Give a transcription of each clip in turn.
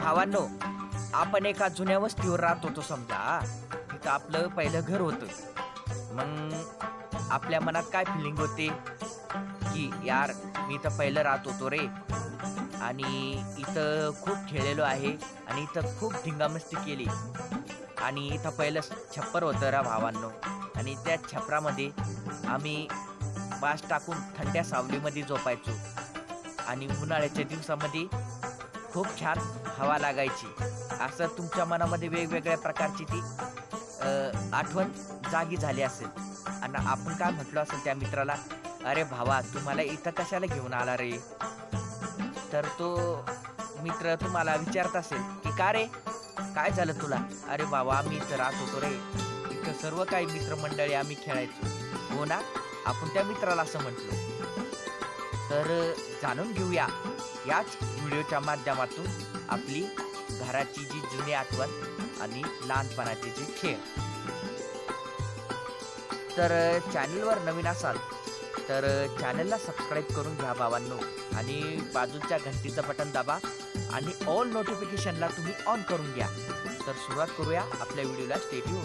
भावांनो आपण एका जुन्या वस्तीवर राहत होतो समजा. तिथं आपलं पहिलं घर होतं. मग आपल्या मनात काय फिलिंग होते? की यार मी इथं पहिलं राहत होतो रे. आणि इथं खूप खेळलेलो आहे आणि इथं खूप धिंगामस्ती केली. आणि इथं पहिलं छप्पर होतं रा भावांनो. आणि त्या छपरामध्ये आम्ही बास टाकून थंड्या सावलीमध्ये झोपायचो. आणि उन्हाळ्याच्या दिवसामध्ये खूप छान हवा लागायची. असं तुमच्या मनामध्ये वेगवेगळ्या प्रकारची ती आठवण जागी झाली असेल. आणि आपण काय म्हटलो असेल त्या मित्राला अरे भावा तुम्हाला इथं कशाला घेऊन आला रे? तर तो मित्र तुम्हाला विचारत असेल की का रे? काय झालं तुला? अरे बाबा आम्ही इथं राहत होतो रे. इथं सर्व काही मित्रमंडळी आम्ही खेळायचो. हो ना? आपण त्या मित्राला असं म्हटलो. तर जाणून घेऊया. याच व्हिडिओच्या माध्यमातून आपली घराची जी जुनी आठवण आणि लहानपणाचे जे खेळ. तर चॅनलवर नवीन असाल तर चॅनलला सबस्क्राईब करून घ्या भावांनो आणि बाजूच्या घंटीचं बटन दाबा आणि ऑल नोटिफिकेशनला तुम्ही ऑन करून घ्या. तर सुरुवात करूया आपल्या व्हिडिओला. स्टेडिओ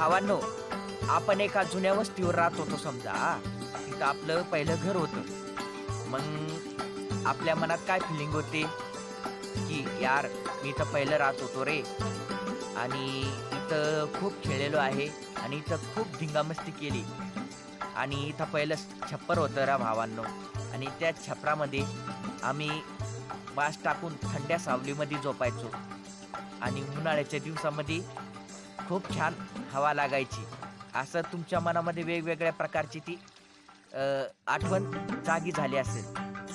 भावांनो आपण एका जुन्या वस्तीवर राहत होतो समजा. तिथं आपलं पहिलं घर होतं. मग आपल्या मनात काय फिलिंग होते? की यार मी इथं पहिलं राहत होतो रे. आणि इथं खूप खेळलेलो आहे आणि इथं खूप धिंगामस्ती केली. आणि इथं पहिलं छप्पर होतं रा भावांनो. आणि त्या छपरामध्ये आम्ही बास टाकून थंड्या सावलीमध्ये झोपायचो. आणि उन्हाळ्याच्या दिवसामध्ये खूप छान हवा लागायची. असं तुमच्या मनामध्ये वेगवेगळ्या प्रकारची ती आठवण जागी झाली असेल.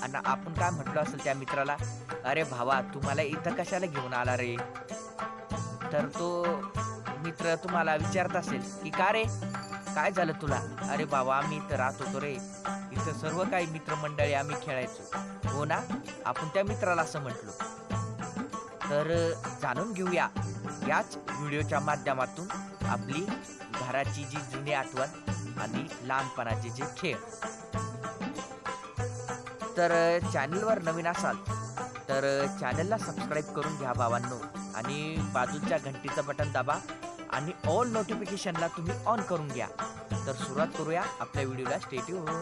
आणि आपण काय म्हटलो असेल त्या मित्राला अरे भावा तुम्हाला इथं कशाला घेऊन आला रे? तर तो मित्र तुम्हाला विचारत असेल की का रे? काय झालं तुला? अरे बाबा आम्ही इथं राहत होतो रे. इथं सर्व काही मित्रमंडळी आम्ही खेळायचो. हो ना? आपण त्या मित्राला असं म्हटलो. तर जाणून घेऊया. याच व्हिडिओच्या माध्यमातून आपली घराची जी जुनी आठवण आणि लहानपणाचे जे खेळ. तर चॅनलवर नवीन असाल तर चॅनलला सबस्क्राईब करून घ्या भावांनो आणि बाजूच्या घंटीचं बटन दाबा आणि ऑल नोटिफिकेशनला तुम्ही ऑन करून घ्या. तर सुरुवात करूया आपल्या व्हिडिओला. स्टेटिव्ह